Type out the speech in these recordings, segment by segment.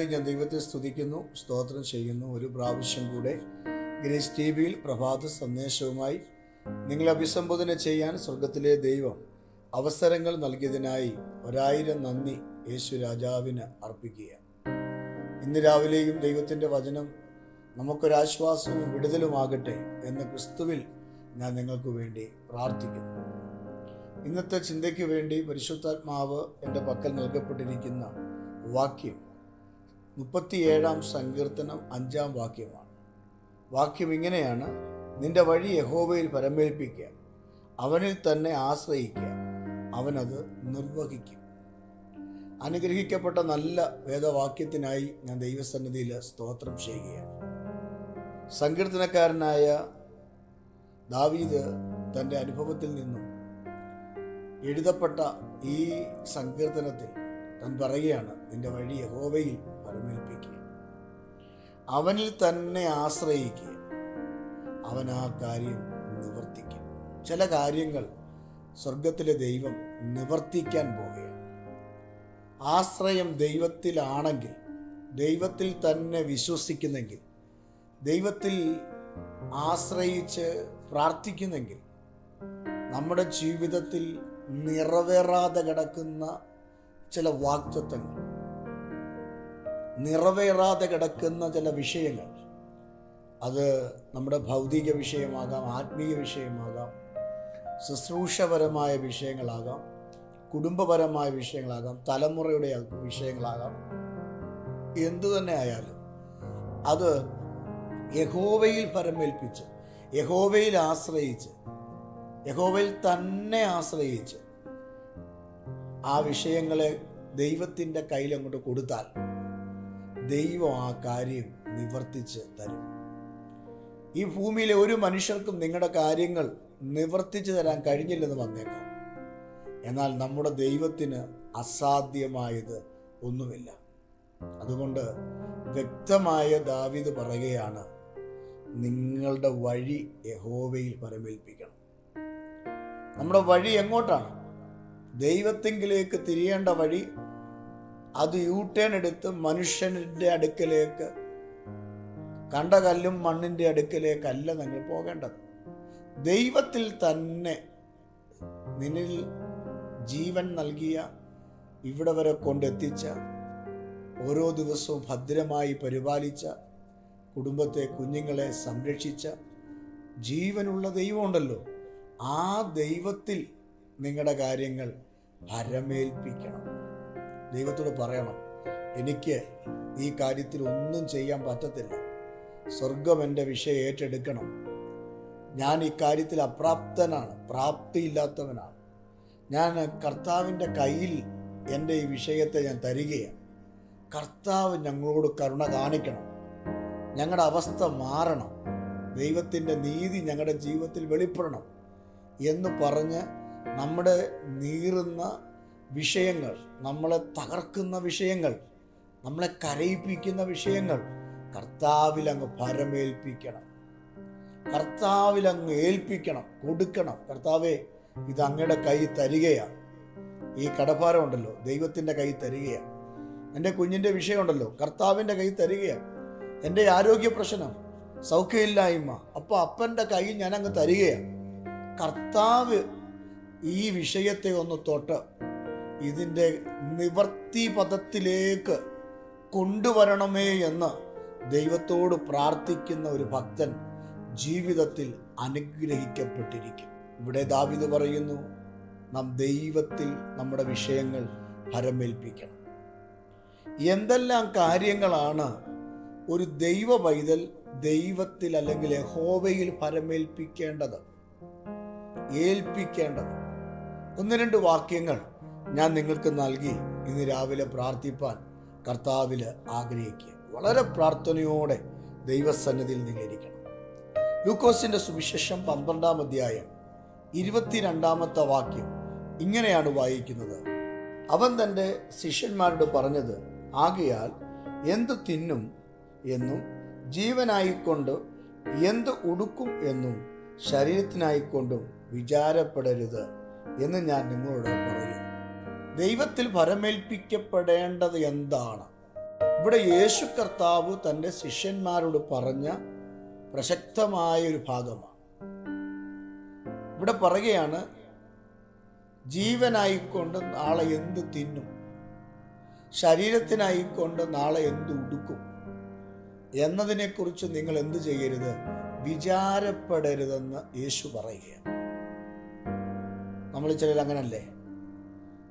കൃപയ്ക്കായി ഞാൻ ദൈവത്തെ സ്തുതിക്കുന്നു സ്തോത്രം ചെയ്യുന്നു. ഒരു പ്രാവശ്യം കൂടെ ഗ്രേസ് ടി വിയിൽ പ്രഭാത സന്ദേശവുമായി നിങ്ങളെ അഭിസംബോധന ചെയ്യാൻ സ്വർഗത്തിലെ ദൈവം അവസരങ്ങൾ നൽകിയതിനായി ഒരായിരം നന്ദി യേശു രാജാവിന് അർപ്പിക്കുക ഇന്ന് രാവിലെയും ദൈവത്തിന്റെ വചനം നമുക്കൊരാശ്വാസവും വിടുതലുമാകട്ടെ എന്ന് ക്രിസ്തുവിൽ ഞാൻ നിങ്ങൾക്ക് വേണ്ടി പ്രാർത്ഥിക്കുന്നു. ഇന്നത്തെ ചിന്തയ്ക്ക് വേണ്ടി പരിശുദ്ധാത്മാവ് എന്റെ പക്കൽ നൽകപ്പെട്ടിരിക്കുന്ന വാക്യം മുപ്പത്തിയേഴാം സങ്കീർത്തനം അഞ്ചാം വാക്യമാണ്. വാക്യം ഇങ്ങനെയാണ് നിന്റെ വഴി യഹോവയിൽ പരമേൽപ്പിക്കുക അവനിൽ തന്നെ ആശ്രയിക്കുക അവനത് നിർവഹിക്കും. അനുഗ്രഹിക്കപ്പെട്ട നല്ല വേദവാക്യത്തിനായി ഞാൻ ദൈവസന്നിധിയിൽ സ്തോത്രം ചെയ്യുകയാണ്. സങ്കീർത്തനക്കാരനായ ദാവീദ് തന്റെ അനുഭവത്തിൽ നിന്നും എഴുതപ്പെട്ട ഈ സങ്കീർത്തനത്തിൽ താൻ പറയുകയാണ് നിന്റെ വഴി യഹോവയിൽ പരമേൽപ്പിക്കുക. അവനിൽ തന്നെ ആശ്രയിക്കുക. അവൻ ആ കാര്യം നിവർത്തിക്കും. ചില കാര്യങ്ങൾ സ്വർഗത്തിലെ ദൈവം നിവർത്തിക്കാൻ പോവുകയാണ്. ആശ്രയം ദൈവത്തിലാണെങ്കിൽ ദൈവത്തിൽ തന്നെ വിശ്വസിക്കുന്നെങ്കിൽ ദൈവത്തിൽ ആശ്രയിച്ച് പ്രാർത്ഥിക്കുന്നെങ്കിൽ നമ്മുടെ ജീവിതത്തിൽ നിറവേറാതെ കിടക്കുന്ന ചില വാക്തത്വങ്ങൾ നിറവേറാതെ കിടക്കുന്ന ചില വിഷയങ്ങൾ. അത് നമ്മുടെ ഭൗതിക വിഷയമാകാം ആത്മീയ വിഷയമാകാം ശുശ്രൂഷപരമായ വിഷയങ്ങളാകാം കുടുംബപരമായ വിഷയങ്ങളാകാം തലമുറയുടെ വിഷയങ്ങളാകാം. എന്തു തന്നെ ആയാലും അത് യഹോവയിൽ പരമേൽപ്പിച്ച് യഹോവയിൽ ആശ്രയിച്ച് യഹോവയിൽ തന്നെ ആശ്രയിച്ച് ആ വിഷയങ്ങളെ ദൈവത്തിന്റെ കയ്യിലങ്ങോട്ട് കൊടുത്താൽ ദൈവം ആ കാര്യം നിവർത്തിച്ച് തരും. ഈ ഭൂമിയിലെ ഒരു മനുഷ്യർക്കും നിങ്ങളുടെ കാര്യങ്ങൾ നിവർത്തിച്ചു തരാൻ കഴിഞ്ഞില്ലെന്ന് വന്നേക്കാം. എന്നാൽ നമ്മുടെ ദൈവത്തിന് അസാധ്യമായത് ഒന്നുമില്ല. അതുകൊണ്ട് വ്യക്തമായ ദാവിദ് പറയുകയാണ് നിങ്ങളുടെ വഴി യഹോവയിൽ പരമേൽപ്പിക്കണം. നമ്മുടെ വഴി എങ്ങോട്ടാണ്? ദൈവത്തെങ്കിലേക്ക് തിരിയേണ്ട വഴി അത് യൂട്ടേൺ എടുത്ത് മനുഷ്യന്റെ അടുക്കലേക്ക് കണ്ട കല്ലും മണ്ണിന്റെ അടുക്കലേക്കല്ല നിങ്ങൾ പോകേണ്ടത്. ദൈവത്തിൽ തന്നെ നിന്നിൽ ജീവൻ നൽകിയ ഇവിടെ വരെ കൊണ്ടെത്തിച്ച ഓരോ ദിവസവും ഭദ്രമായി പരിപാലിച്ച കുടുംബത്തെ കുഞ്ഞുങ്ങളെ സംരക്ഷിച്ച ജീവനുള്ള ദൈവമുണ്ടല്ലോ. ആ ദൈവത്തിൽ നിങ്ങളുടെ കാര്യങ്ങൾ ഭരമേൽപ്പിക്കണം ദൈവത്തോട് പറയണം എനിക്ക് ഈ കാര്യത്തിൽ ഒന്നും ചെയ്യാൻ പറ്റത്തില്ല. സ്വർഗം എന്റെ വിഷയം ഏറ്റെടുക്കണം. ഞാൻ ഈ കാര്യത്തിൽ അപ്രാപ്തനാണ് പ്രാപ്തിയില്ലാത്തവനാണ്. ഞാൻ കർത്താവിന്റെ കയ്യിൽ എന്റെ ഈ വിഷയത്തെ ഞാൻ തരികയാണ്. കർത്താവ് ഞങ്ങളോട് കരുണ കാണിക്കണം. ഞങ്ങളുടെ അവസ്ഥ മാറണം. ദൈവത്തിന്റെ നീതി ഞങ്ങളുടെ ജീവിതത്തിൽ വെളിപ്പെടണം. എന്ന് പറഞ്ഞ് നമ്മുടെ നീറുന്ന വിഷയങ്ങൾ നമ്മളെ തകർക്കുന്ന വിഷയങ്ങൾ നമ്മളെ കരയിപ്പിക്കുന്ന വിഷയങ്ങൾ കർത്താവിൽ അങ്ങ് പരമേൽപ്പിക്കണം. കർത്താവിൽ അങ്ങ് ഏൽപ്പിക്കണം കൊടുക്കണം. കർത്താവേ ഇത് അങ്ങയുടെ കൈ തരികയാണ്. ഈ കടഭാരം ഉണ്ടല്ലോ ദൈവത്തിന്റെ കൈ തരികയാണ്. എന്റെ കുഞ്ഞിന്റെ വിഷയമുണ്ടല്ലോ കർത്താവിന്റെ കൈ തരികയാണ്. എന്റെ ആരോഗ്യ പ്രശ്നം സൗഖ്യമില്ലായ്മ അപ്പോൾ അപ്പന്റെ കൈ ഞാൻ അങ്ങ് തരികയാണ്. കർത്താവ് ഈ വിഷയത്തെ ഒന്ന് തൊട്ട് ഇതിന്റെ നിവർത്തി പദത്തിലേക്ക് കൊണ്ടുവരണമേ എന്ന് ദൈവത്തോട് പ്രാർത്ഥിക്കുന്ന ഒരു ഭക്തൻ ജീവിതത്തിൽ അനുഗ്രഹിക്കപ്പെട്ടിരിക്കും. ഇവിടെ ദാവിത് പറയുന്നു നാം ദൈവത്തിൽ നമ്മുടെ വിഷയങ്ങൾ ഹരമേൽപ്പിക്കണം എന്തെല്ലാം കാര്യങ്ങളാണ് ഒരു ദൈവ പൈതൽ ദൈവത്തിൽ അല്ലെങ്കിൽ ഹോവയിൽ പരമേൽപ്പിക്കേണ്ടത് ഏൽപ്പിക്കേണ്ടത്? ഒന്ന് രണ്ട് വാക്യങ്ങൾ. ഞാൻ നിങ്ങൾക്ക് നൽകി ഇന്ന് രാവിലെ പ്രാർത്ഥിപ്പാൻ കർത്താവിൽ ആഗ്രഹിക്കുക വളരെ പ്രാർത്ഥനയോടെ ദൈവസന്നിധിയിൽ നിങ്ങളിരിക്കണം. ലൂക്കോസിന്റെ സുവിശേഷം പന്ത്രണ്ടാം അധ്യായം ഇരുപത്തിരണ്ടാമത്തെ വാക്യം ഇങ്ങനെയാണ് വായിക്കുന്നത്. അവൻ തന്റെ ശിഷ്യന്മാരോട് പറഞ്ഞത് ആകയാൽ എന്ത് തിന്നും എന്നും ജീവനായിക്കൊണ്ട് എന്ത് ഉടുക്കും എന്നും ശരീരത്തിനായിക്കൊണ്ടും വിചാരപ്പെടരുത് എന്ന് ഞാൻ നിങ്ങളോട് പറയുന്നു ദൈവത്തിൽ വരമേൽപ്പിക്കപ്പെടേണ്ടത് എന്താണ്? ഇവിടെ യേശു കർത്താവ് തന്റെ ശിഷ്യന്മാരോട് പറഞ്ഞ പ്രസക്തമായ ഒരു ഭാഗമാണ്. ഇവിടെ പറയുകയാണ് ജീവനായിക്കൊണ്ട് നാളെ എന്ത് തിന്നും? ശരീരത്തിനായിക്കൊണ്ട് നാളെ എന്ത് ഉടുക്കും? എന്നതിനെക്കുറിച്ച് നിങ്ങൾ എന്ത് ചെയ്യരുത്? വിചാരപ്പെടരുതെന്ന് യേശു പറയുകയാണ്. നമ്മൾ ചിലർ അങ്ങനല്ലേ?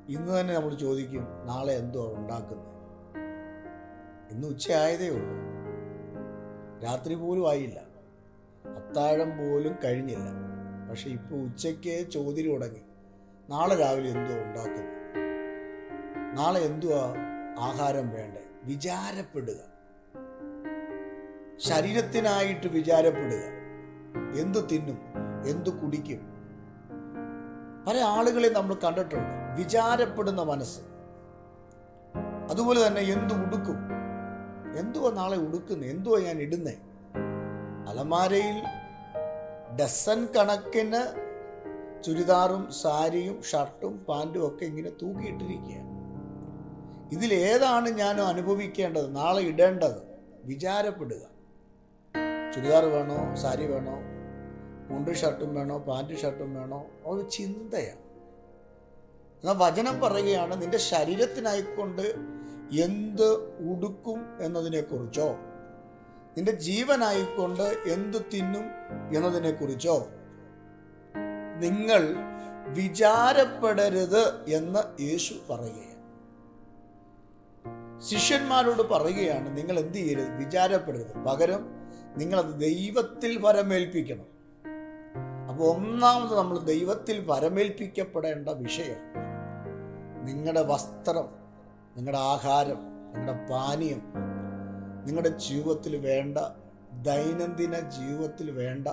ഇന്ന് തന്നെ നമ്മൾ ചോദിക്കും നാളെ എന്തോ ഉണ്ടാക്കുന്നത് ഇന്ന് ഉച്ചയായതേ ഉള്ളൂ. രാത്രി പോലും ആയില്ല. അത്താഴം പോലും കഴിഞ്ഞില്ല. പക്ഷെ ഇപ്പോൾ ഉച്ചയ്ക്ക് ചോദ്യം തുടങ്ങി. നാളെ രാവിലെ എന്തോ ഉണ്ടാക്കുന്നു? നാളെ എന്തുവാ ആഹാരം വേണ്ടേ? വിചാരപ്പെടുക. ശരീരത്തിനായിട്ട് വിചാരപ്പെടുക. എന്തു തിന്നും? എന്തു കുടിക്കും? പല ആളുകളെ നമ്മൾ കണ്ടിട്ടുണ്ട്. വിചാരപ്പെടുന്ന മനസ്സ്. അതുപോലെ തന്നെ എന്തു ഉടുക്കും? എന്തുവാ നാളെ ഉടുക്കുന്നത് എന്തുവാ ഞാൻ ഇടുന്നേ? അലമാരയിൽ ഡസൻ കണക്കിന് ചുരിദാറും സാരിയും ഷർട്ടും പാന്റും ഒക്കെ ഇങ്ങനെ തൂക്കിയിട്ടിരിക്കുകയാണ്. ഇതിലേതാണ് ഞാൻ അനുഭവിക്കേണ്ടത്? നാളെ ഇടേണ്ടത്? വിചാരപ്പെടുക. ചുരിദാർ വേണോ? സാരി വേണോ? മുണ്ട് ഷർട്ടും വേണോ? പാന്റും ഷർട്ടും വേണോ? ഒരു ചിന്തയാണ്. എന്നാൽ വചനം പറയുകയാണ് നിന്റെ ശരീരത്തിനായിക്കൊണ്ട് എന്ത് ഉടുക്കും എന്നതിനെക്കുറിച്ചോ? നിന്റെ ജീവനായിക്കൊണ്ട് എന്ത് തിന്നും എന്നതിനെക്കുറിച്ചോ? നിങ്ങൾ വിചാരപ്പെടരുത് എന്ന് യേശു പറയുകയാണ്. ശിഷ്യന്മാരോട് പറയുകയാണ് നിങ്ങൾ എന്ത് ചെയ്യരുത്? വിചാരപ്പെടരുത്. പകരം നിങ്ങളത് ദൈവത്തിൽ വരമേൽപ്പിക്കണം. അപ്പോൾ ഒന്നാമത് നമ്മൾ ദൈവത്തിൽ വരമേൽപ്പിക്കപ്പെടേണ്ട വിഷയം നിങ്ങളുടെ വസ്ത്രം നിങ്ങളുടെ ആഹാരം നിങ്ങളുടെ പാനീയം നിങ്ങളുടെ ജീവിതത്തിൽ വേണ്ട ദൈനംദിന ജീവിതത്തിൽ വേണ്ട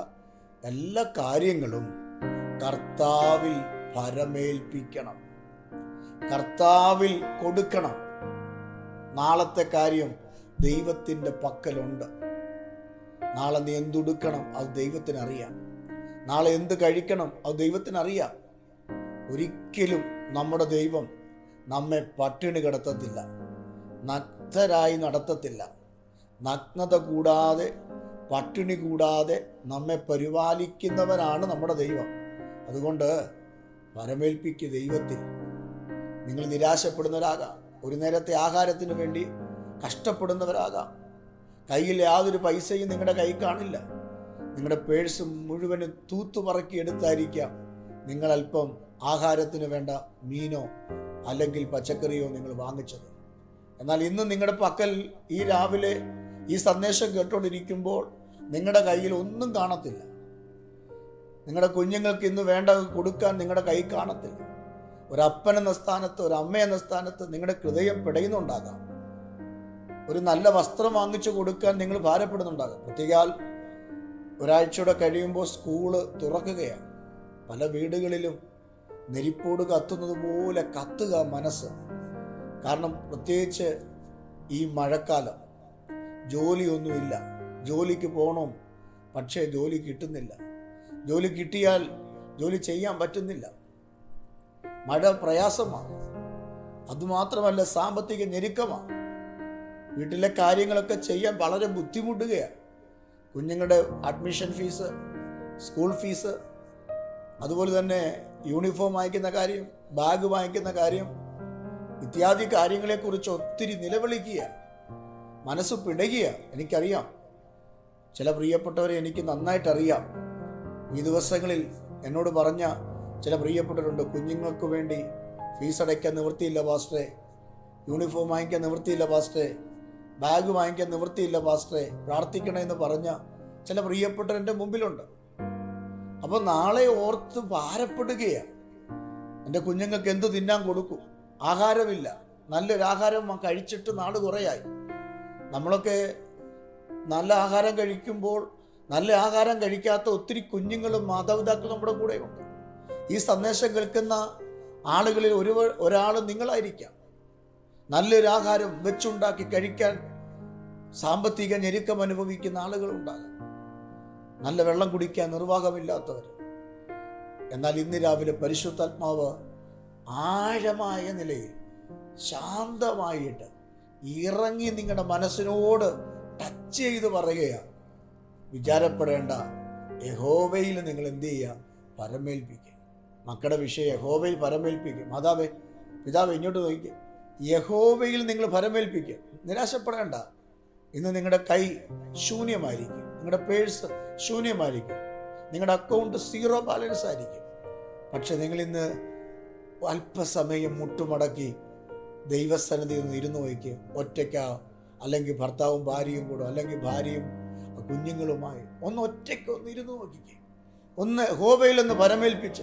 എല്ലാ കാര്യങ്ങളും കർത്താവിൽ ഫലമേൽപ്പിക്കണം കർത്താവിൽ കൊടുക്കണം. നാളത്തെ കാര്യം ദൈവത്തിന്റെ പക്കലുണ്ട്. നാളെ നീ എന്തുടുക്കണം അത് ദൈവത്തിനറിയാം. നാളെ എന്ത് കഴിക്കണം അത് ദൈവത്തിനറിയാം. ഒരിക്കലും നമ്മുടെ ദൈവം നമ്മെ പട്ടിണി കിടത്തത്തില്ല. നഗ്നരായി നടത്തത്തില്ല. നഗ്നത കൂടാതെ പട്ടിണി കൂടാതെ നമ്മെ പരിപാലിക്കുന്നവനാണ് നമ്മുടെ ദൈവം. അതുകൊണ്ട് പരമേൽപ്പിക്ക് ദൈവത്തിൽ നിങ്ങൾ നിരാശപ്പെടുന്നവരാകാം. ഒരു നേരത്തെ ആഹാരത്തിന് വേണ്ടി കഷ്ടപ്പെടുന്നവരാകാം. കയ്യിൽ യാതൊരു പൈസയും നിങ്ങളുടെ കൈ കാണില്ല. നിങ്ങളുടെ പേഴ്സ് മുഴുവനും തൂത്തുപറക്കി എടുത്തായിരിക്കാം. നിങ്ങൾ അല്പം ആഹാരത്തിന് വേണ്ട മീനോ അല്ലെങ്കിൽ പച്ചക്കറിയോ നിങ്ങൾ വാങ്ങിച്ചത്. എന്നാൽ ഇന്ന് നിങ്ങളുടെ പക്കൽ ഈ രാവിലെ ഈ സന്ദേശം കേട്ടോണ്ടിരിക്കുമ്പോൾ നിങ്ങളുടെ കയ്യിൽ ഒന്നും കാണത്തില്ല. നിങ്ങളുടെ കുഞ്ഞുങ്ങൾക്ക് ഇന്ന് വേണ്ട കൊടുക്കാൻ നിങ്ങളുടെ കൈ കാണത്തില്ല. ഒരപ്പൻ എന്ന സ്ഥാനത്ത് ഒരു അമ്മ എന്ന സ്ഥാനത്ത് നിങ്ങളുടെ ഹൃദയം പിടയുന്നുണ്ടാകാം. ഒരു നല്ല വസ്ത്രം വാങ്ങിച്ചു കൊടുക്കാൻ നിങ്ങൾ ഭാരപ്പെടുന്നുണ്ടാകാം. പ്രത്യേകാൽ ഒരാഴ്ചയുടെ കഴിയുമ്പോൾ സ്കൂൾ തുറക്കുകയാണ്. പല വീടുകളിലും നെരിപ്പോട് കത്തുന്നത് പോലെ കത്തുക മനസ്സ്. കാരണം പ്രത്യേകിച്ച് ഈ മഴക്കാലം ജോലിയൊന്നുമില്ല. ജോലിക്ക് പോകണം പക്ഷേ ജോലി കിട്ടുന്നില്ല. ജോലി കിട്ടിയാൽ ജോലി ചെയ്യാൻ പറ്റുന്നില്ല. മഴ പ്രയാസമാണ്. അതുമാത്രമല്ല സാമ്പത്തിക ഞെരുക്കമാണ്. വീട്ടിലെ കാര്യങ്ങളൊക്കെ ചെയ്യാൻ വളരെ ബുദ്ധിമുട്ടുകയാണ്. കുഞ്ഞുങ്ങളുടെ അഡ്മിഷൻ ഫീസ് സ്കൂൾ ഫീസ് അതുപോലെ തന്നെ യൂണിഫോം വാങ്ങിക്കുന്ന കാര്യം ബാഗ് വാങ്ങിക്കുന്ന കാര്യം ഇത്യാദി കാര്യങ്ങളെക്കുറിച്ച് ഒത്തിരി നിലവിളിക്കുക മനസ്സ് പിടയുക എനിക്കറിയാം. ചില പ്രിയപ്പെട്ടവരെ എനിക്ക് നന്നായിട്ട് അറിയാം ഈ ദിവസങ്ങളിൽ എന്നോട് പറഞ്ഞ ചില പ്രിയപ്പെട്ടവരുണ്ട് കുഞ്ഞുങ്ങൾക്ക് വേണ്ടി ഫീസ് അടയ്ക്കാൻ നിവൃത്തിയില്ല പാസ്റ്ററെ യൂണിഫോം വാങ്ങിക്കാൻ നിവൃത്തിയില്ല പാസ്റ്ററെ ബാഗ് വാങ്ങിക്കാൻ നിവൃത്തിയില്ല പാസ്റ്ററെ പ്രാർത്ഥിക്കണമെന്ന് പറഞ്ഞ ചില പ്രിയപ്പെട്ടവരെ മുമ്പിലുണ്ട്. അപ്പോൾ നാളെ ഓർത്ത് ഭാരപ്പെടുകയാണ് എന്റെ കുഞ്ഞുങ്ങൾക്ക് എന്ത് തിന്നാൻ കൊടുക്കും? ആഹാരമില്ല. നല്ലൊരു ആഹാരം കഴിച്ചിട്ട് നാട് കുറയായി. നമ്മളൊക്കെ നല്ല ആഹാരം കഴിക്കുമ്പോൾ നല്ല ആഹാരം കഴിക്കാത്ത ഒത്തിരി കുഞ്ഞുങ്ങളും മാതാപിതാക്കളും നമ്മുടെ കൂടെയുണ്ട്. ഈ സന്ദേശം കേൾക്കുന്ന ആളുകളിൽ ഒരു ഒരാൾ നിങ്ങളായിരിക്കാം. നല്ലൊരു ആഹാരം വെച്ചുണ്ടാക്കി കഴിക്കാൻ സാമ്പത്തിക ഞെരുക്കം അനുഭവിക്കുന്ന ആളുകളുണ്ടാകും. നല്ല വെള്ളം കുടിക്കാൻ നിർവാഹമില്ലാത്തവർ എന്നാൽ ഇന്ന് രാവിലെ പരിശുദ്ധാത്മാവ് ആഴമായ നിലയിൽ ശാന്തമായിട്ട് ഇറങ്ങി നിങ്ങളുടെ മനസ്സിനോട് ടച്ച് ചെയ്ത് പറയുകയാണ് വിചാരപ്പെടേണ്ട യഹോവയിൽ നിങ്ങൾ എന്ത് ചെയ്യുക പരമേൽപ്പിക്കുക മക്കളുടെ വിഷയം യഹോവയിൽ പരമേൽപ്പിക്കും. മാതാവേ പിതാവ് ഇങ്ങോട്ട് നോക്കി യഹോവയിൽ നിങ്ങൾ പരമേൽപ്പിക്കുക നിരാശപ്പെടേണ്ട. ഇന്ന് നിങ്ങളുടെ കൈ ശൂന്യമായിരിക്കും. നിങ്ങളുടെ പേഴ്സ് ശൂന്യമായിരിക്കും. നിങ്ങളുടെ അക്കൗണ്ട് സീറോ ബാലൻസ് ആയിരിക്കും. പക്ഷെ നിങ്ങൾ ഇന്ന് അല്പസമയം മുട്ടുമടക്കി ദൈവസന്നിധി ഒന്ന് ഇരുന്ന് നോക്കി. ഒറ്റയ്ക്ക? അല്ലെങ്കിൽ ഭർത്താവും ഭാര്യയും കൂടെ? അല്ലെങ്കിൽ ഭാര്യയും കുഞ്ഞുങ്ങളുമായി? ഒന്ന് ഒറ്റയ്ക്ക് ഒന്ന് ഇരുന്ന് നോക്കിക്കേ. ഒന്ന് യഹോവയിൽ ഒന്ന് പരമേൽപ്പിച്ച്.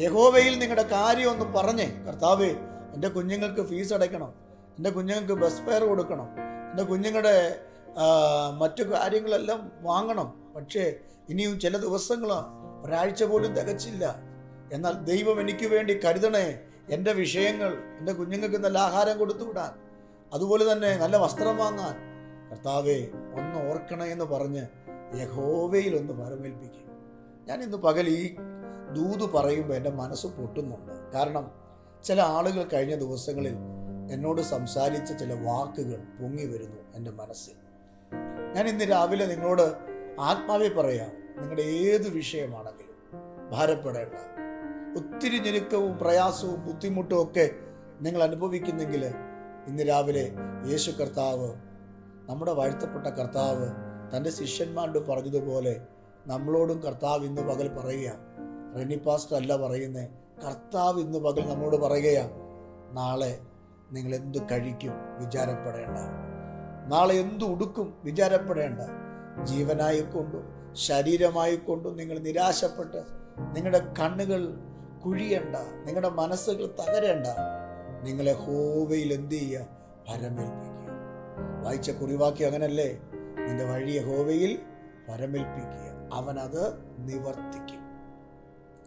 യഹോവയിൽ നിങ്ങളുടെ കാര്യം ഒന്ന് പറഞ്ഞേ. കർത്താവേ എന്റെ കുഞ്ഞുങ്ങൾക്ക് ഫീസ് അടയ്ക്കണം. എന്റെ കുഞ്ഞുങ്ങൾക്ക് ബസ് ഫെയർ കൊടുക്കണം. എന്റെ കുഞ്ഞുങ്ങളുടെ മറ്റു കാര്യങ്ങളെല്ലാം വാങ്ങണം. പക്ഷേ ഇനിയും ചില ദിവസങ്ങൾ ഒരാഴ്ച പോലും തികച്ചില്ല. എന്നാൽ ദൈവം എനിക്ക് വേണ്ടി കരുതണേ എന്റെ വിഷയങ്ങൾ എന്റെ കുഞ്ഞുങ്ങൾക്ക് നല്ല ആഹാരം കൊടുത്തു വിടാൻ അതുപോലെ തന്നെ നല്ല വസ്ത്രം വാങ്ങാൻ. കർത്താവെ ഒന്ന് ഓർക്കണേ എന്ന് പറഞ്ഞ് യഹോവയിൽ ഒന്ന് പരമേൽപ്പിക്കും ഞാൻ ഇന്ന് പകൽ ഈ ദൂത് പറയുമ്പോൾ എന്റെ മനസ്സ് പൊട്ടുന്നുണ്ട്. കാരണം ചില ആളുകൾ കഴിഞ്ഞ ദിവസങ്ങളിൽ എന്നോട് സംസാരിച്ച ചില വാക്കുകൾ പൊങ്ങി വരുന്നു എന്റെ മനസ്സിൽ. ഞാൻ ഇന്ന് രാവിലെ നിങ്ങളോട് ആത്മാവെ പറയാം നിങ്ങളുടെ ഏത് വിഷയമാണെങ്കിലും ഭാരപ്പെടേണ്ട. ഒത്തിരി ഞെരുക്കവും പ്രയാസവും ബുദ്ധിമുട്ടും ഒക്കെ നിങ്ങൾ അനുഭവിക്കുന്നെങ്കിൽ ഇന്ന് രാവിലെ യേശു കർത്താവ് നമ്മുടെ വാഴ്ത്തപ്പെട്ട കർത്താവ് തന്റെ ശിഷ്യന്മാരോട് പറഞ്ഞതുപോലെ നമ്മളോടും കർത്താവ് ഇന്ന് പകൽ പറയുക റെനി പാസ്റ്റർ അല്ല പറയുന്നത് കർത്താവ് ഇന്ന് പകൽ നമ്മളോട് പറയുകയാണ് നാളെ നിങ്ങൾ എന്ത് കഴിക്കും വിചാരപ്പെടേണ്ട. നാളെ എന്തു ഉടുക്കും വിചാരപ്പെടേണ്ട. ജീവനായിക്കൊണ്ടും ശരീരമായിക്കൊണ്ടും നിങ്ങൾ നിരാശപ്പെട്ട് നിങ്ങളുടെ കണ്ണുകൾ കുഴിയണ്ട നിങ്ങളുടെ മനസ്സുകൾ തകരേണ്ട. നിങ്ങളെ ഹോവയിൽ എന്ത് ചെയ്യുക? പരമേൽപ്പിക്കുക. വായിച്ച കുറിവാക്കി അങ്ങനല്ലേ? നിന്റെ വഴിയെ ഹോവയിൽ പരമേൽപ്പിക്കുക. അവനത് നിവർത്തിക്കും.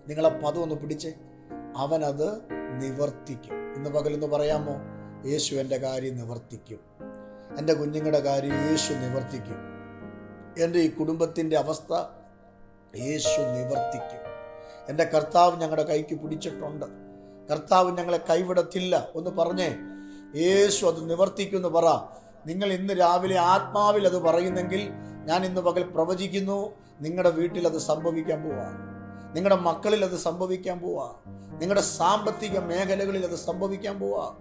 നിങ്ങളെ പദം ഒന്ന് പിടിച്ച്. അവനത് നിവർത്തിക്കും. ഇന്ന് പകലെന്ന് പറയാമോ? യേശു എന്റെ കാര്യം നിവർത്തിക്കും. എന്റെ കുഞ്ഞുങ്ങളുടെ കാര്യം യേശു നിവർത്തിക്കും. എന്റെ ഈ കുടുംബത്തിന്റെ അവസ്ഥ യേശു നിവർത്തിക്കും. എന്റെ കർത്താവ് ഞങ്ങളുടെ കൈക്ക് പിടിച്ചിട്ടുണ്ട്. കർത്താവ് ഞങ്ങളെ കൈവിടത്തില്ല. ഒന്ന് പറഞ്ഞേ യേശു അത് നിവർത്തിക്കുമെന്ന് പറ. നിങ്ങൾ ഇന്ന് രാവിലെ ആത്മാവിൽ അത് പറയുന്നെങ്കിൽ ഞാൻ ഇന്ന് പകൽ പ്രവചിക്കുന്നു നിങ്ങളുടെ വീട്ടിൽ അത് സംഭവിക്കാൻ പോവാ. നിങ്ങളുടെ മക്കളിൽ അത് സംഭവിക്കാൻ പോവാ. നിങ്ങളുടെ സാമ്പത്തിക മേഖലകളിൽ അത് സംഭവിക്കാൻ പോവാ.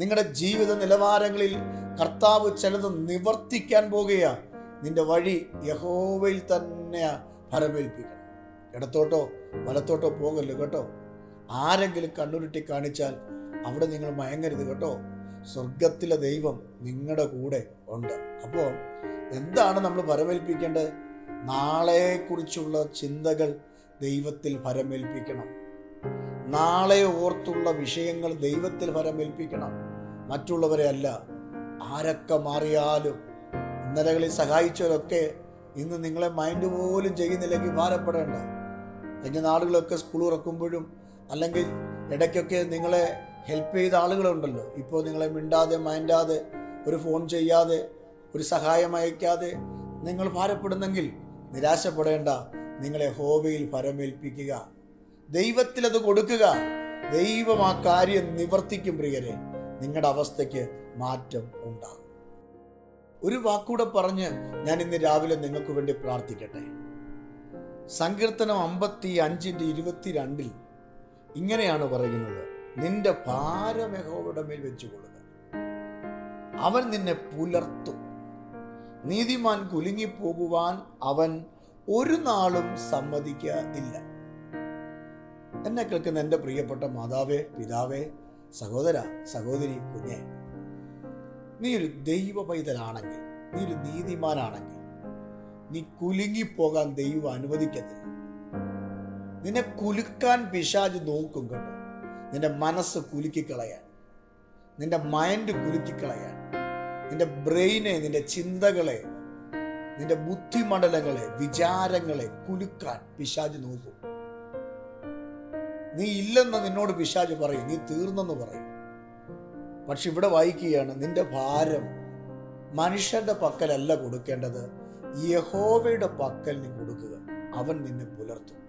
നിങ്ങളുടെ ജീവിത നിലവാരങ്ങളിൽ കർത്താവ് ചിലത് നിവർത്തിക്കാൻ പോകുകയാ. നിന്റെ വഴി യഹോവയിൽ തന്നെ ഫലമേൽപ്പിക്കണം. ഇടത്തോട്ടോ വലത്തോട്ടോ പോകല്ലോ കേട്ടോ. ആരെങ്കിലും കണ്ണുരുട്ടി കാണിച്ചാൽ അവിടെ നിങ്ങൾ മയങ്ങരുത് കേട്ടോ. സ്വർഗത്തിലെ ദൈവം നിങ്ങളുടെ കൂടെ ഉണ്ട്. അപ്പോൾ എന്താണ് നമ്മൾ ഫലമേൽപ്പിക്കേണ്ടത്? നാളെക്കുറിച്ചുള്ള ചിന്തകൾ ദൈവത്തിൽ ഫലമേൽപ്പിക്കണം. നാളെ ഓർത്തുള്ള വിഷയങ്ങൾ ദൈവത്തിൽ പരമേൽപ്പിക്കണം മറ്റുള്ളവരെ അല്ല. ആരൊക്കെ മാറിയാലും ഇന്നലകളിൽ സഹായിച്ചവരൊക്കെ ഇന്ന് നിങ്ങളെ മൈൻഡ് പോലും ചെയ്യുന്നില്ലെങ്കിൽ ഭാരപ്പെടേണ്ട. കഴിഞ്ഞ നാളുകളൊക്കെ സ്കൂൾ തുറക്കുമ്പോഴും അല്ലെങ്കിൽ ഇടയ്ക്കൊക്കെ നിങ്ങളെ ഹെൽപ്പ് ചെയ്ത ആളുകളുണ്ടല്ലോ. ഇപ്പോൾ നിങ്ങളെ മിണ്ടാതെ മൈൻഡാതെ ഒരു ഫോൺ ചെയ്യാതെ ഒരു സഹായം അയക്കാതെ നിങ്ങൾ ഭാരപ്പെടുന്നെങ്കിൽ നിരാശപ്പെടേണ്ട. നിങ്ങളെ ഹോവയിൽ പരമേൽപ്പിക്കുക. ദൈവത്തിലത് കൊടുക്കുക. ദൈവം ആ കാര്യം നിവർത്തിക്കും പ്രിയരെ. നിങ്ങളുടെ അവസ്ഥയ്ക്ക് മാറ്റം ഉണ്ടാകും. ഒരു വാക്കൂടെ പറഞ്ഞ് ഞാൻ ഇന്ന് രാവിലെ നിങ്ങൾക്ക് വേണ്ടി പ്രാർത്ഥിക്കട്ടെ. സങ്കീർത്തനം അമ്പത്തി അഞ്ചിന്റെ ഇരുപത്തിരണ്ടിൽ ഇങ്ങനെയാണ് പറയുന്നത്. നിന്റെ ഭാരം യഹോവയുടെ മേൽ വെച്ചുകൊള്ളുക. അവൻ നിന്നെ പുലർത്തും. നീതിമാൻ കുലുങ്ങിപ്പോകുവാൻ അവൻ ഒരു നാളും സമ്മതിക്കാതില്ല എന്നെ കേൾക്കുന്ന എന്റെ പ്രിയപ്പെട്ട മാതാവേ പിതാവേ സഹോദര സഹോദരി കുഞ്ഞെ നീ ഒരു ദൈവ പൈതലാണെങ്കിൽ നീ ഒരു നീതിമാനാണെങ്കിൽ നീ കുലുങ്ങിപ്പോകാൻ ദൈവം അനുവദിക്കത്തില്ല. നിന്നെ കുലുക്കാൻ പിശാജ് നോക്കും കേട്ടോ നിന്റെ മനസ്സ് കുലുക്കിക്കളയാൻ നിന്റെ മൈൻഡ് കുലുക്കിക്കളയാൻ നിന്റെ ബ്രെയിനെ നിന്റെ ചിന്തകളെ നിന്റെ ബുദ്ധിമണ്ഡലങ്ങളെ വിചാരങ്ങളെ കുലുക്കാൻ പിശാജ് നോക്കും. നീ ഇല്ലെന്ന് നിന്നോട് പിശാജ് പറയും. നീ തീർന്നെന്ന് പറയും. പക്ഷെ ഇവിടെ വായിക്കുകയാണ് നിന്റെ ഭാരം മനുഷ്യന്റെ പക്കലല്ല കൊടുക്കേണ്ടത്. യഹോവയുടെ പക്കൽ നീ കൊടുക്കുക. അവൻ നിന്നെ പുലർത്തും.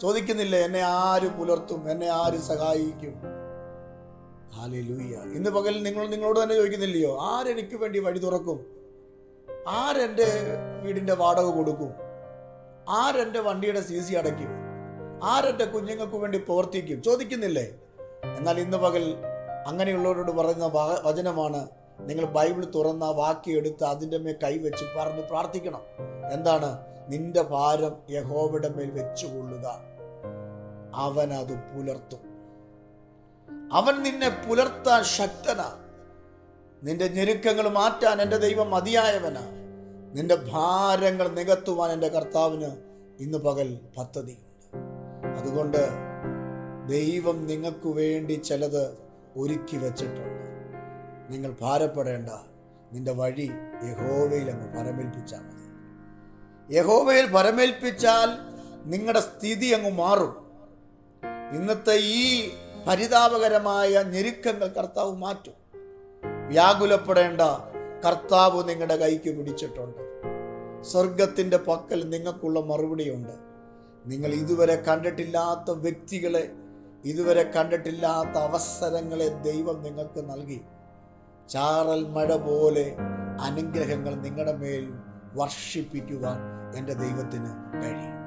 ചോദിക്കുന്നില്ല എന്നെ ആര് പുലർത്തും? എന്നെ ആര് സഹായിക്കും? ഹാലൂയ്യ ഇന്ന് പകൽ നിങ്ങൾ നിങ്ങളോട് തന്നെ ചോദിക്കുന്നില്ലയോ? ആരെനിക്ക് വേണ്ടി വഴി തുറക്കും? ആരെന്റെ വീടിന്റെ വാടക കൊടുക്കും? ആരെന്റെ വണ്ടിയുടെ സി സി അടയ്ക്കും? ആരെന്റെ കുഞ്ഞുങ്ങൾക്ക് വേണ്ടി പ്രവർത്തിക്കും? ചോദിക്കുന്നില്ലേ? എന്നാൽ ഇന്ന് പകൽ അങ്ങനെയുള്ളവരോട് പറയുന്ന വചനമാണ് നിങ്ങൾ ബൈബിൾ തുറന്ന വാക്കിയെടുത്ത് അതിന്റെ മേൽ കൈവച്ച് പറഞ്ഞ് പ്രാർത്ഥിക്കണം. എന്താണ്? നിന്റെ ഭാരം യഹോവയുടെ മേൽ വെച്ചുകൊള്ളുക. അവൻ അത് പുലർത്തും. അവൻ നിന്നെ പുലർത്താൻ ശക്തനാ. നിന്റെ ഞെരുക്കങ്ങൾ മാറ്റാൻ എന്റെ ദൈവം മതിയായവനാ. നിന്റെ ഭാരങ്ങൾ നികത്തുവാൻ എന്റെ കർത്താവിന് ഇന്ന് പകൽ പദ്ധതിയുണ്ട് അതുകൊണ്ട് ദൈവം നിങ്ങൾക്ക് വേണ്ടി ചിലത് ഒരുക്കി വെച്ചിട്ടുണ്ട്. നിങ്ങൾ ഭാരപ്പെടേണ്ട. നിന്റെ വഴി യഹോവയിൽ അങ്ങ് പരമേൽപ്പിച്ചാൽ മതി. യഹോവയിൽ പരമേൽപ്പിച്ചാൽ നിങ്ങളുടെ സ്ഥിതി അങ്ങ് മാറും. ഇന്നത്തെ ഈ പരിതാപകരമായ ഞെരുക്കങ്ങൾ കർത്താവ് മാറ്റും. വ്യാകുലപ്പെടേണ്ട. കർത്താവ് നിങ്ങളുടെ കൈക്ക് പിടിച്ചിട്ടുണ്ട്. സ്വർഗത്തിന്റെ പക്കൽ നിങ്ങൾക്കുള്ള മറുപടിയുണ്ട്. നിങ്ങൾ ഇതുവരെ കണ്ടിട്ടില്ലാത്ത വ്യക്തികളെ ഇതുവരെ കണ്ടിട്ടില്ലാത്ത അവസരങ്ങളെ ദൈവം നിങ്ങൾക്ക് നൽകി. ചാറൽ മഴ പോലെ അനുഗ്രഹങ്ങൾ നിങ്ങളുടെ മേൽ വർഷിപ്പിക്കുവാൻ എന്റെ ദൈവത്തിന് കഴിയും.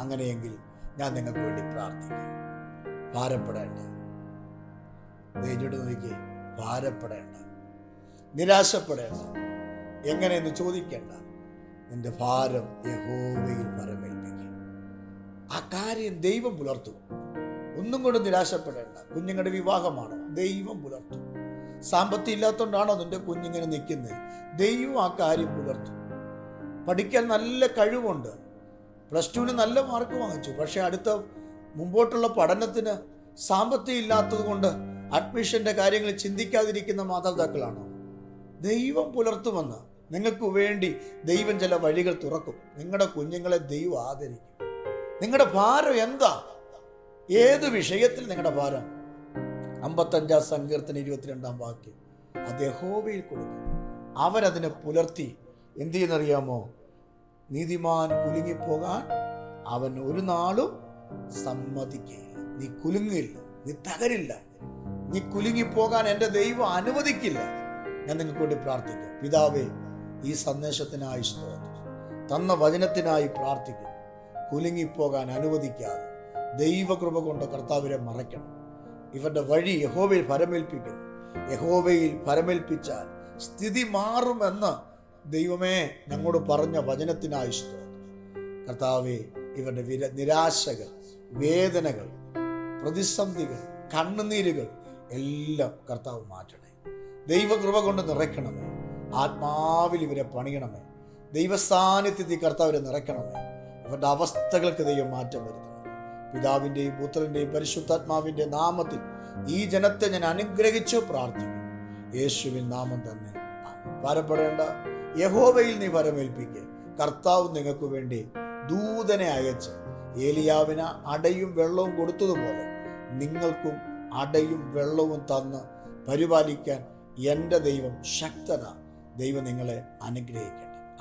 അങ്ങനെയെങ്കിൽ ഞാൻ നിങ്ങൾക്ക് വേണ്ടി പ്രാർത്ഥിക്കും. ഭാരപ്പെടേണ്ട. നെയ്ഞ്ഞിട്ട് നോക്കി ഭാരപ്പെടേണ്ട. നിരാശപ്പെടേണ്ട. എങ്ങനെയെന്ന് ചോദിക്കേണ്ട. നിന്റെ ഭാരം യഹോവയിൽ പരമേൽപ്പിക്കും ആ കാര്യം ദൈവം പുലർത്തും. ഒന്നും കൊണ്ട് നിരാശപ്പെടേണ്ട. കുഞ്ഞുങ്ങളുടെ വിവാഹമാണ്. ദൈവം പുലർത്തും. സാമ്പത്തി ഇല്ലാത്തതുകൊണ്ടാണോ നിന്റെ കുഞ്ഞിങ്ങനെ നിൽക്കുന്നത് ദൈവം ആ കാര്യം പുലർത്തും. പഠിക്കാൻ നല്ല കഴിവുണ്ട്. പ്ലസ് ടുവിന് നല്ല മാർക്ക് വാങ്ങിച്ചു. പക്ഷേ അടുത്ത മുമ്പോട്ടുള്ള പഠനത്തിന് സാമ്പത്തികം ഇല്ലാത്തത് കൊണ്ട് അഡ്മിഷന്റെ കാര്യങ്ങൾ ചിന്തിക്കാതിരിക്കുന്ന മാതാപിതാക്കളാണോ? ദൈവം പുലർത്തുമെന്ന്. നിങ്ങൾക്ക് വേണ്ടി ദൈവം ചില വഴികൾ തുറക്കും. നിങ്ങളുടെ കുഞ്ഞുങ്ങളെ ദൈവം ആദരിക്കും. നിങ്ങളുടെ ഭാരം എന്താ? ഏത് വിഷയത്തിൽ നിങ്ങളുടെ ഭാരം? അമ്പത്തഞ്ചാം സങ്കീർത്തന ഇരുപത്തിരണ്ടാം വാക്യം. അത് യഹോവയിൽ കൊടുക്കും. അവനതിനെ പുലർത്തി എന്ത് ചെയ്യുന്നറിയാമോ? നീതിമാൻ കുലുങ്ങിപ്പോകാൻ അവൻ ഒരു നാളും സമ്മതിക്കുകയില്ല നീ കുലുങ്ങില്ല നീ തകരില്ല. നീ കുലുങ്ങിപ്പോകാൻ എന്റെ ദൈവം അനുവദിക്കില്ല. ഞാൻ നിങ്ങൾക്ക് വേണ്ടി പ്രാർത്ഥിക്കാം. പിതാവേ ഈ സന്ദേശത്തിനായി സ്തോത്രം. തന്ന വചനത്തിനായി പ്രാർത്ഥിക്കുന്നു. കുലുങ്ങിപ്പോകാൻ അനുവദിക്കാതെ ദൈവകൃപ കൊണ്ട് കർത്താവിനെ മറയ്ക്കണം. ഇവരുടെ വഴി യഹോവയിൽ പരമേൽപ്പിക്കുന്നു യഹോവയിൽ പരമേൽപ്പിച്ചാൽ സ്ഥിതി മാറുമെന്ന് ദൈവമേ ഞങ്ങളോട് പറഞ്ഞ വചനത്തിനായി കർത്താവെ ഇവരുടെ വിര നിരാശകൾ വേദനകൾ പ്രതിസന്ധികൾ കണ്ണുനീരുകൾ എല്ലാം കർത്താവ് മാറ്റണേ ദൈവകൃപ കൊണ്ട് നിറയ്ക്കണമേ. ആത്മാവിൽ ഇവരെ പണിയണമേ. ദൈവസാന്നിധ്യത്തിൽ കർത്താവിനെ നിറയ്ക്കണമേ. ഇവരുടെ അവസ്ഥകൾക്ക് ദൈവം മാറ്റം വരുത്തുന്നു. പിതാവിന്റെയും പുത്രന്റെയും പരിശുദ്ധാത്മാവിന്റെ നാമത്തിൽ ഈ ജനത്തെ ഞാൻ അനുഗ്രഹിച്ചു പ്രാർത്ഥിക്കുന്നു. യേശുവിൻ നാമം തന്നെ. ഭാരപ്പെടേണ്ട. യഹോവയിൽ നീ വരമേൽപ്പിക്കുക കർത്താവ് നിങ്ങൾക്ക് വേണ്ടി ദൂതനെ അയച്ച് ഏലിയാവിന് അടയും വെള്ളവും കൊടുത്തതുപോലെ നിങ്ങൾക്കും അടയും വെള്ളവും തന്ന് പരിപാലിക്കാൻ എന്റെ ദൈവം ശക്തന. ദൈവം നിങ്ങളെ അനുഗ്രഹിക്കട്ടെ.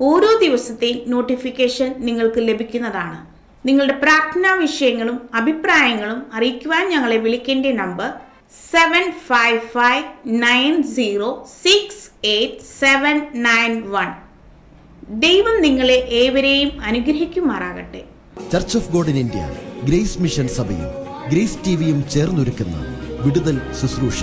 ഓരോ ദിവസത്തെയും നോട്ടിഫിക്കേഷൻ നിങ്ങൾക്ക് ലഭിക്കുന്നതാണ്. നിങ്ങളുടെ പ്രാർത്ഥനാ വിഷയങ്ങളും അഭിപ്രായങ്ങളും അറിയിക്കുവാൻ ഞങ്ങളെ വിളിക്കേണ്ട number seven five five nine zero six eight seven nine one ദൈവം നിങ്ങളെ ഏവരെയും അനുഗ്രഹിക്കുമാറാകട്ടെ. Church of God in India Grace mission സഭയും ഗ്രേസ് ടിവിയും ചേർന്നൊരുക്കുന്ന വിടുതൽ ശുശ്രൂഷ.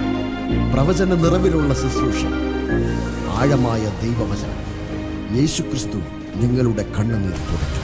പ്രവചന നിറവിലുള്ള ശുശ്രൂഷ. ആഴമായ ദൈവവചനം. യേശുക്രിസ്തു നിങ്ങളുടെ കണ്ണുനീർ തുടച്ചു.